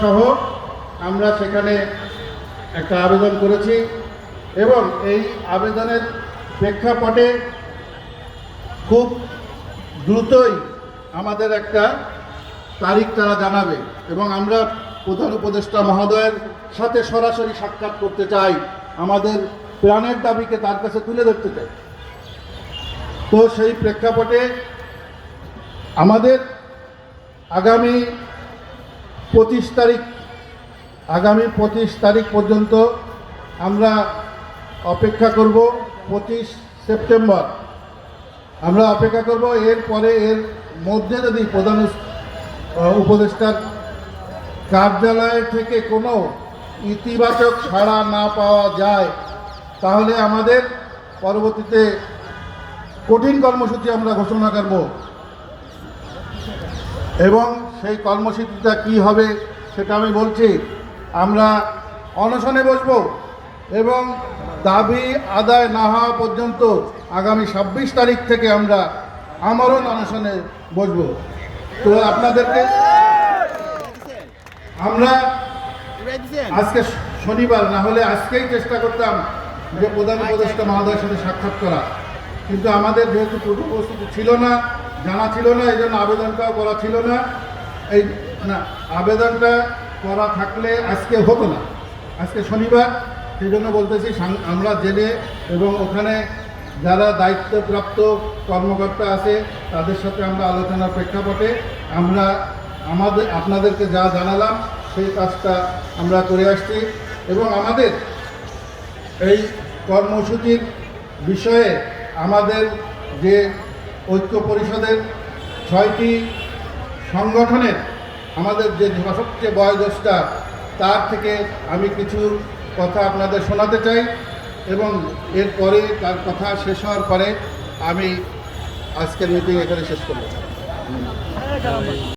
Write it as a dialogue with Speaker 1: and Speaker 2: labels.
Speaker 1: সহ আমরা সেখানে একটা আবেদন করেছি এবং এই আবেদনের প্রেক্ষাপটে খুব দ্রুতই আমাদের একটা তারিখ তারা জানাবে এবং আমরা প্রধান উপদেষ্টা মহোদয়ের সাথে সরাসরি সাক্ষাৎ করতে চাই আমাদের প্রাণের দাবিকে তার কাছে তুলে ধরতে চাই। তো সেই প্রেক্ষাপটে আমাদের আগামী পঁচিশ তারিখ, আগামী পঁচিশ তারিখ পর্যন্ত আমরা অপেক্ষা করব পঁচিশ সেপ্টেম্বর। আমরা অপেক্ষা করব এরপরে এর মধ্যে যদি প্রধান উপদেষ্টার কার্যালয় থেকে কোনো ইতিবাচক সাড়া না পাওয়া যায়, তাহলে আমাদের পরবর্তীতে কঠিন কর্মসূচি আমরা ঘোষণা করব। এবং সেই কর্মসূচিটা কি হবে সেটা আমি বলছি। আমরা অনশনে বসবো এবং দাবি আদায় না হওয়া পর্যন্ত আগামী ছাব্বিশ তারিখ থেকে আমরা আমরণ অনশনে বসবো। তো আপনাদেরকে আমরা আজকে শনিবার, না হলে আজকেই চেষ্টা করতাম যে প্রধান উপদেষ্টা মহোদয়ের সাথে সাক্ষাৎ করা। কিন্তু আমাদের যেহেতু পূর্ব প্রস্তুতি ছিল না জানা ছিল না, এই জন্য আবেদনটাও করা ছিল না। এই না, আবেদনটা করা থাকলে আজকে হতো না। আজকে শনিবার, সেই জন্য বলতেছি আমরা জেলে এবং ওখানে যারা দায়িত্বপ্রাপ্ত কর্মকর্তা আছে, তাদের সাথে আমরা আলোচনার প্রেক্ষাপটে আমরা আমাদের, আপনাদেরকে যা জানালাম, সেই কাজটা আমরা করে আসছি। এবং আমাদের এই কর্মসূচির বিষয়ে আমাদের যে ঐক্য পরিষদের ছয়টি সংগঠনের আমাদের যে সবচেয়ে বয়োজ্যেষ্ঠা, তার থেকে আমি কিছু কথা আপনাদের শোনাতে চাই এবং এরপরে তার কথা শেষ হওয়ার পরে আমি আজকের মিটিং এখানে শেষ করব।